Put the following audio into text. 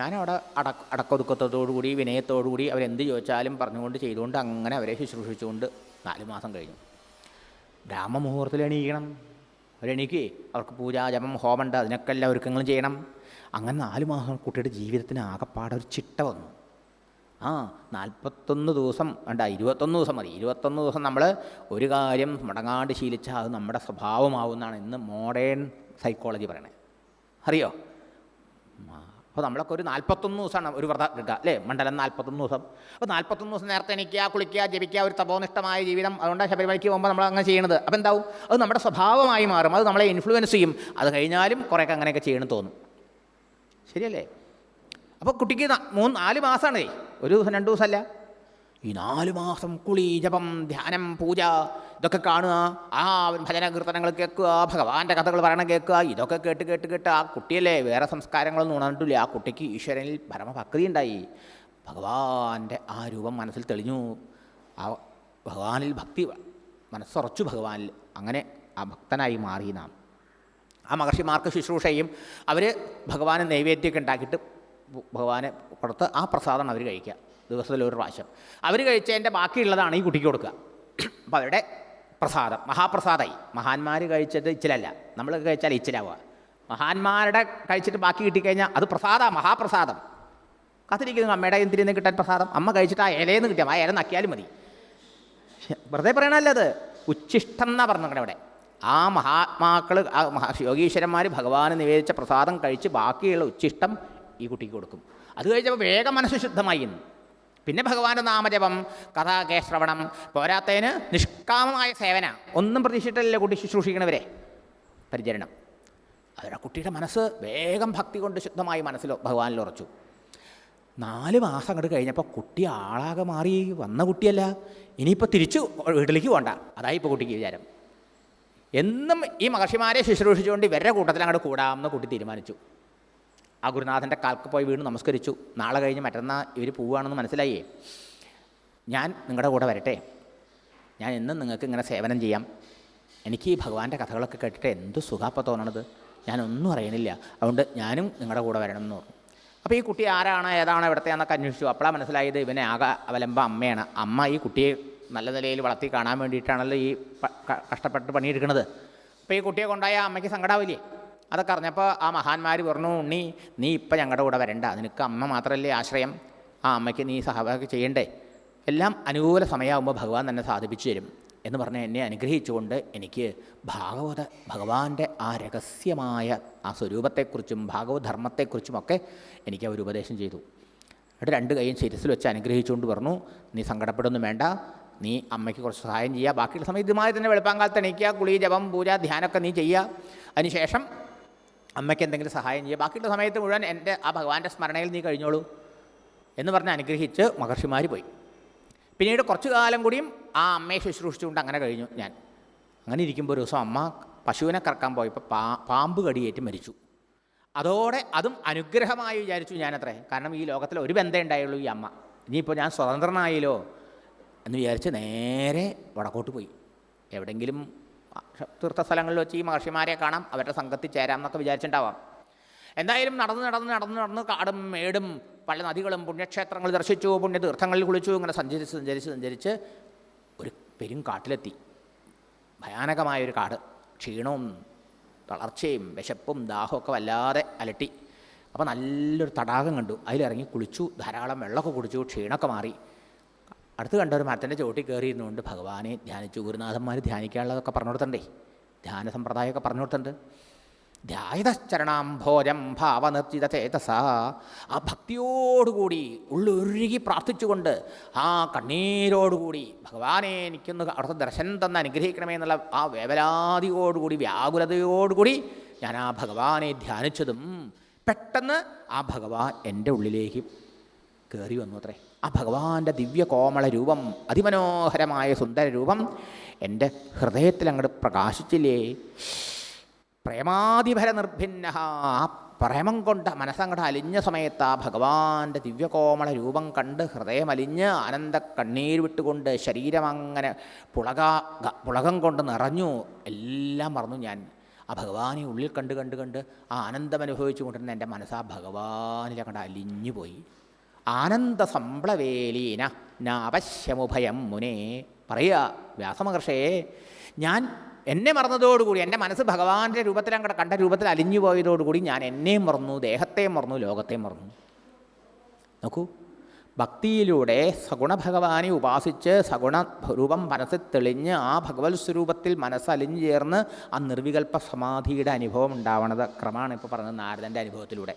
ഞാനവിടെ അടക്ക അടക്കൊതുക്കത്തോടുകൂടി വിനയത്തോടുകൂടി അവരെന്ത് ചോദിച്ചാലും പറഞ്ഞുകൊണ്ട് ചെയ്തുകൊണ്ട് അങ്ങനെ അവരെ ശുശ്രൂഷിച്ചുകൊണ്ട് നാല് മാസം കഴിഞ്ഞു. ബ്രാഹ്മമുഹൂർത്തത്തിൽ എണീക്കണം. അവരെണീക്കേ. അവർക്ക് പൂജാ ജപം അതിനൊക്കെ എല്ലാ ഒരുക്കങ്ങളും ചെയ്യണം. അങ്ങനെ നാല് മാസം കുട്ടിയുടെ ജീവിതത്തിന് ആകെപ്പാടെ ഒരു ചിട്ട വന്നു. ആ നാൽപ്പത്തൊന്ന് ദിവസം വേണ്ട ഇരുപത്തൊന്ന് ദിവസം മതി. ഇരുപത്തൊന്ന് ദിവസം നമ്മൾ ഒരു കാര്യം മുടങ്ങാണ്ട് ശീലിച്ചാൽ അത് നമ്മുടെ സ്വഭാവമാവുന്നതാണ് ഇന്ന് മോഡേൺ സൈക്കോളജി പറയണേ. അറിയോ? അപ്പോൾ നമ്മളൊക്കെ ഒരു നാൽപ്പത്തൊന്ന് ദിവസമാണ് ഒരു വ്രതം എടുക്കുക അല്ലേ? മണ്ഡലം നാൽപ്പത്തൊന്ന് ദിവസം. അപ്പോൾ നാൽപ്പത്തൊന്ന് ദിവസം നേരത്തെ എണീക്കുക കുളിക്കുക ജപിക്കുക ഒരു തപോനിഷ്ഠമായ ജീവിതം. അതുകൊണ്ട് ശബരിമലയ്ക്ക് പോകുമ്പോൾ നമ്മൾ അങ്ങനെ ചെയ്യണത്. അപ്പോൾ എന്താവും? അത് നമ്മുടെ സ്വഭാവമായി മാറും. അത് നമ്മളെ ഇൻഫ്ലുവൻസ് ചെയ്യും. അത് കഴിഞ്ഞാലും കുറേയൊക്കെ അങ്ങനെയൊക്കെ ചെയ്യണമെന്ന് തോന്നും. ശരിയല്ലേ? അപ്പോൾ കുട്ടിക്ക് മൂന്ന് നാല് മാസമാണേ ഒരു ദിവസം രണ്ട് ദിവസമല്ല. ഈ നാല് മാസം കുളി ജപം ധ്യാനം പൂജ ഇതൊക്കെ കാണുക. ആ ഭജന കീർത്തനങ്ങൾ കേൾക്കുക ഭഗവാന്റെ കഥകൾ പറയണം കേൾക്കുക. ഇതൊക്കെ കേട്ട് കേട്ട് കേട്ട് ആ കുട്ടിയല്ലേ വേറെ സംസ്കാരങ്ങളൊന്നും ഉണർന്നിട്ടില്ല. ആ കുട്ടിക്ക് ഈശ്വരനിൽ പരമഭക്തി ഉണ്ടായി. ഭഗവാന്റെ ആ രൂപം മനസ്സിൽ തെളിഞ്ഞു. ആ ഭഗവാനിൽ ഭക്തി മനസ്സുറച്ചു ഭഗവാനിൽ. അങ്ങനെ ആ ഭക്തനായി മാറി നാം. ആ മഹർഷിമാർക്ക് ശുശ്രൂഷയും അവർ ഭഗവാന് നൈവേദ്യമൊക്കെ ഉണ്ടാക്കിയിട്ട് ഭഗവാനെ കൊടുത്ത് ആ പ്രസാദം അവർ കഴിക്കുക. ദിവസത്തിൽ ഒരു പ്രാവശ്യം അവർ കഴിച്ചതിന്റെ ബാക്കിയുള്ളതാണ് ഈ കുട്ടിക്ക് കൊടുക്കുക. അപ്പം അവരുടെ പ്രസാദം. മഹാപ്രസാദമായി മഹാന്മാർ കഴിച്ചിട്ട് ഇച്ചിലല്ല. നമ്മൾ കഴിച്ചാൽ ഇച്ചിലാവുക. മഹാന്മാരുടെ കഴിച്ചിട്ട് ബാക്കി കിട്ടിക്കഴിഞ്ഞാൽ അത് പ്രസാദമാണ് മഹാപ്രസാദം. കാത്തിരിക്കുന്നു. അമ്മയുടെ എന്തിരിൽ നിന്ന് കിട്ടാൻ പ്രസാദം? അമ്മ കഴിച്ചിട്ട് ആ ഇലയിൽ നിന്ന് കിട്ടിയാൽ ആ ഇല നക്കിയാലും മതി. വെറുതെ പറയണല്ല അത്? ഉച്ഛിഷ്ടം എന്നാ പറഞ്ഞത് അവിടെ ആ മഹാത്മാക്കൾ ആ യോഗീശ്വരന്മാർ ഭഗവാന് നിവേദിച്ച പ്രസാദം കഴിച്ച് ബാക്കിയുള്ള ഉച്ഛിഷ്ടം ഈ കുട്ടിക്ക് കൊടുക്കും. അത് കഴിച്ചപ്പോൾ വേഗം മനസ്സ് ശുദ്ധമായി. പിന്നെ ഭഗവാന്റെ നാമജപം കഥാകേശ്രവണം പോരാത്തതിന് നിഷ്കാമമായ സേവന. ഒന്നും പ്രതീക്ഷിച്ചിട്ടല്ല കുട്ടി ശുശ്രൂഷിക്കണവരെ. പരിചരണം. അവരുടെ കുട്ടിയുടെ മനസ്സ് വേഗം ഭക്തി കൊണ്ട് ശുദ്ധമായി മനസ്സിൽ ഭഗവാനിൽ ഉറച്ചു. നാല് മാസം അങ്ങോട്ട് കഴിഞ്ഞപ്പോൾ കുട്ടി ആളാകെ മാറി. വന്ന കുട്ടിയല്ല. ഇനിയിപ്പോൾ തിരിച്ചു വീട്ടിലേക്ക് പോകണ്ട അതായി ഇപ്പോൾ കുട്ടിക്ക് വിചാരം. എന്നും ഈ മഹർഷിമാരെ ശുശ്രൂഷിച്ചുകൊണ്ട് ഇവരുടെ കൂട്ടത്തിൽ അങ്ങോട്ട് കൂടാമെന്ന് കുട്ടി തീരുമാനിച്ചു. ആ ഗുരുനാഥന്റെ കാൽക്ക് പോയി വീണ് നമസ്കരിച്ചു. നാളെ കഴിഞ്ഞ് മറ്റന്നാൾ ഇവർ പോവുകയാണെന്ന് മനസ്സിലായേ ഞാൻ നിങ്ങളുടെ കൂടെ വരട്ടെ. ഞാൻ എന്നും നിങ്ങൾക്ക് ഇങ്ങനെ സേവനം ചെയ്യാം. എനിക്ക് ഈ ഭഗവാന്റെ കഥകളൊക്കെ കേട്ടിട്ട് എന്ത് സുഖാപ്പം തോന്നണത്? ഞാനൊന്നും അറിയണില്ല. അതുകൊണ്ട് ഞാനും നിങ്ങളുടെ കൂടെ വരണം എന്ന് പറഞ്ഞു. അപ്പോൾ ഈ കുട്ടി ആരാണ് ഏതാണ് എവിടത്തെയാണെന്നൊക്കെ അന്വേഷിച്ചു. അപ്പോഴാണ് മനസ്സിലായത് ഇവനെ ആകെ അവലംബ അമ്മയാണ്. അമ്മ ഈ കുട്ടിയെ നല്ല നിലയിൽ വളർത്തി കാണാൻ വേണ്ടിയിട്ടാണല്ലോ ഈ കഷ്ടപ്പെട്ട് പണിയെടുക്കുന്നത് അപ്പോൾ ഈ കുട്ടിയെ കൊണ്ടായ അമ്മയ്ക്ക് സങ്കടാവില്ലേ? അതൊക്കെ അറിഞ്ഞപ്പോൾ ആ മഹാന്മാർ പറഞ്ഞു ഉണ്ണി നീ ഇപ്പം ഞങ്ങളുടെ കൂടെ വരണ്ട. നിനക്ക് അമ്മ മാത്രമല്ലേ ആശ്രയം. ആ അമ്മയ്ക്ക് നീ സഹഭാഗം ചെയ്യണ്ടേ. എല്ലാം അനുകൂല സമയമാകുമ്പോൾ ഭഗവാൻ തന്നെ സാധിപ്പിച്ചു തരും. എന്ന് പറഞ്ഞ് എന്നെ അനുഗ്രഹിച്ചുകൊണ്ട് എനിക്ക് ഭാഗവത ഭഗവാന്റെ ആ രഹസ്യമായ ആ സ്വരൂപത്തെക്കുറിച്ചും ഭാഗവത ധർമ്മത്തെക്കുറിച്ചുമൊക്കെ എനിക്ക് അവർ ഉപദേശം ചെയ്തു. എന്നിട്ട് രണ്ട് കൈയും ശിരസിൽ വെച്ച് അനുഗ്രഹിച്ചുകൊണ്ട് പറഞ്ഞു നീ സങ്കടപ്പെടുന്നു വേണ്ട. നീ അമ്മയ്ക്ക് കുറച്ച് സഹായം ചെയ്യുക. ബാക്കിയുള്ള സമയത്ത് ഇതുമായി തന്നെ വെളുപ്പാങ്കാലത്ത് എണീക്കുക. കുളി ജപം പൂജ ധ്യാനമൊക്കെ നീ ചെയ്യുക. അതിനുശേഷം അമ്മയ്ക്ക് എന്തെങ്കിലും സഹായം ചെയ്യുക ബാക്കിയുള്ള സമയത്ത് മുഴുവൻ എന്റെ ആ ഭഗവാന്റെ സ്മരണയിൽ നീ കഴിഞ്ഞോളൂ എന്ന് പറഞ്ഞ് അനുഗ്രഹിച്ച് മഹർഷിമാർ പോയി. പിന്നീട് കുറച്ചു കാലം കൂടിയും ആ അമ്മയെ ശുശ്രൂഷിച്ചുകൊണ്ട് അങ്ങനെ കഴിഞ്ഞു ഞാൻ. അങ്ങനെ ഇരിക്കുമ്പോൾ ഒരു ദിവസം അമ്മ പശുവിനെ കറക്കാൻ പോയപ്പോൾ പാ പാമ്പ് കടിയേറ്റ് മരിച്ചു. അതോടെ അതും അനുഗ്രഹമായി വിചാരിച്ചു ഞാനത്രേ. കാരണം ഈ ലോകത്തിൽ ഒരു ബന്ധം ഉണ്ടായുള്ളൂ ഈ അമ്മ. ഇനിയിപ്പോൾ ഞാൻ സ്വതന്ത്രനായല്ലോ എന്ന് വിചാരിച്ച് നേരെ വടക്കോട്ട് പോയി. എവിടെയെങ്കിലും തീർത്ഥസ്ഥലങ്ങളിൽ വെച്ച് ഈ മഹർഷിമാരെ കാണാം അവരുടെ സംഘത്തിൽ ചേരാം എന്നൊക്കെ വിചാരിച്ചിട്ടുണ്ടാവാം. എന്തായാലും നടന്ന് നടന്ന് നടന്ന് നടന്ന് കാടും മേടും പല നദികളും പുണ്യക്ഷേത്രങ്ങൾ ദർശിച്ചു പുണ്യതീർത്ഥങ്ങളിൽ കുളിച്ചു ഇങ്ങനെ സഞ്ചരിച്ച് സഞ്ചരിച്ച് സഞ്ചരിച്ച് ഒരു പെരും കാട്ടിലെത്തി. ഭയാനകമായൊരു കാട്. ക്ഷീണവും തളർച്ചയും വിശപ്പും ദാഹമൊക്കെ വല്ലാതെ അലട്ടി. അപ്പോൾ നല്ലൊരു തടാകം കണ്ടു. അതിലിറങ്ങി കുളിച്ചു ധാരാളം വെള്ളമൊക്കെ കുടിച്ചു ക്ഷീണമൊക്കെ മാറി. അടുത്ത് കണ്ട ഒരു മരത്തിന്റെ ചോട്ടിൽ കയറിയിരുന്നുകൊണ്ട് ഭഗവാനെ ധ്യാനിച്ചു ഗുരുനാഥന്മാർ ധ്യാനിക്കാനുള്ളതൊക്കെ പറഞ്ഞു കൊടുത്തണ്ടേ? ധ്യാന സമ്പ്രദായമൊക്കെ പറഞ്ഞു കൊടുത്തിട്ടുണ്ട് ധ്യായതശ്ചരണാംഭോജം ഭാവനിർജിത ചേതസ. ആ ഭക്തിയോടുകൂടി ഉള്ളൊരുകി പ്രാർത്ഥിച്ചുകൊണ്ട് ആ കണ്ണീരോടുകൂടി ഭഗവാനെ എനിക്കൊന്ന് അവിടുത്തെ ദർശനം തന്ന് അനുഗ്രഹിക്കണമേ എന്നുള്ള ആ വേവലാതിയോടുകൂടി വ്യാകുലതയോടുകൂടി ഞാൻ ആ ഭഗവാനെ ധ്യാനിച്ചതും പെട്ടെന്ന് ആ ഭഗവാൻ എന്റെ ഉള്ളിലേക്ക് കയറി വന്നു അത്രേ. ആ ഭഗവാന്റെ ദിവ്യ കോമള രൂപം അതിമനോഹരമായ സുന്ദര രൂപം എന്റെ ഹൃദയത്തിൽ അങ്ങോട്ട് പ്രകാശിച്ചില്ലേ? പ്രേമാതിഭര നിർഭിന്ന ആ പ്രേമം കൊണ്ട് മനസ്സങ്ങോട്ട് അലിഞ്ഞ സമയത്ത് ആ ഭഗവാന്റെ ദിവ്യകോമള രൂപം കണ്ട് ഹൃദയമലിഞ്ഞ് ആനന്ദ കണ്ണീർ വിട്ടുകൊണ്ട് ശരീരം അങ്ങനെ പുളക പുളകം കൊണ്ട് നിറഞ്ഞു. എല്ലാം മറന്നു ഞാൻ. ആ ഭഗവാനെ ഉള്ളിൽ കണ്ട് കണ്ട് കണ്ട് ആ ആനന്ദം അനുഭവിച്ചു കൊണ്ടിരുന്ന എന്റെ മനസ്സ് ആ ഭഗവാനിലെ കണ്ട് അലിഞ്ഞു പോയി ആനന്ദ സംപ്ലവേലീന നാവശ്യമുഭയം മുനെ. പറയുക വ്യാസമഹർഷയെ ഞാൻ എന്നെ മറന്നതോടുകൂടി എന്റെ മനസ്സ് ഭഗവാന്റെ രൂപത്തിൽ അങ്ങോട്ട് കണ്ട രൂപത്തിൽ അലിഞ്ഞു പോയതോടുകൂടി ഞാൻ എന്നെയും മറന്നു ദേഹത്തെയും മറന്നു ലോകത്തെയും മറന്നു. നോക്കൂ ഭക്തിയിലൂടെ സഗുണഭഗവാനെ ഉപാസിച്ച് സഗുണ രൂപം മനസ്സിൽ തെളിഞ്ഞ് ആ ഭഗവത് സ്വരൂപത്തിൽ മനസ്സലിഞ്ഞു ചേർന്ന് ആ നിർവികൽപ്പ സമാധിയുടെ അനുഭവം ഉണ്ടാവണത് ക്രമമാണ് ഇപ്പോൾ പറഞ്ഞത് നാരദന്റെ അനുഭവത്തിലൂടെ.